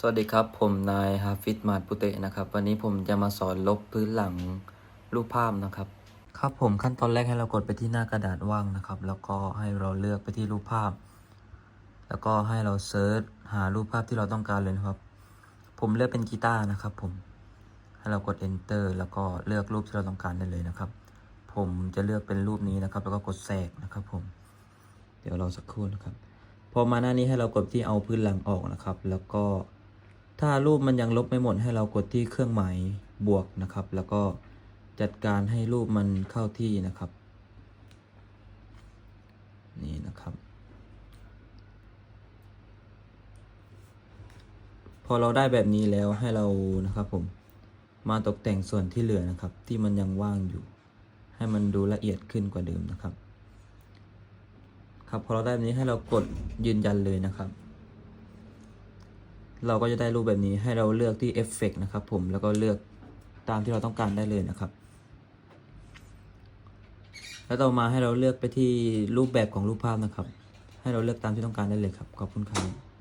สวัสดีครับ ผมนายฮาฟิตมาดปุเตะนะครับ วันนี้ผมจะมาสอนลบพื้นหลังรูปภาพนะครับ ครับผมขั้นตอนแรกให้เรากดไปที่หน้ากระดาษว่างนะครับ แล้วก็ให้เราเลือกไปที่รูปภาพ แล้วก็ให้เราเซิร์ชหารูปภาพที่เราต้องการเลยนะครับ ผมเลือกเป็นกีตาร์นะครับ ผม ให้เรากด enter แล้วก็เลือกรูปที่เราต้องการได้เลยนะครับ ผมจะเลือกเป็นรูปนี้นะครับ แล้วก็กดแทรกนะครับ ผม เดี๋ยวเราสักครู่นะครับ พอมาหน้านี้ให้เรากดที่เอาพื้นหลังออกนะครับ แล้วก็ ถ้ารูปมันยังลบไม่หมดให้เรากดที่เครื่องหมายบวกนะครับ แล้วก็จัดการให้รูปมันเข้าที่นะครับ นี่นะครับ พอเราได้แบบนี้แล้วให้เรานะครับผมมาตกแต่งส่วนที่เหลือนะครับ ที่มันยังว่างอยู่ ให้มันดูละเอียดขึ้นกว่าเดิมนะครับ ครับพอเราได้แบบนี้ให้เรากดยืนยันเลยนะครับ เราก็จะได้รูปแบบนี้ให้เราเลือกที่เอฟเฟกนะครับผมแล้วก็เลือกตามที่เราต้องการได้เลยนะครับ แล้วต่อมาให้เราเลือกไปที่รูปแบบของรูปภาพนะครับ ให้เราเลือกตามที่ต้องการได้เลยครับขอบคุณครับ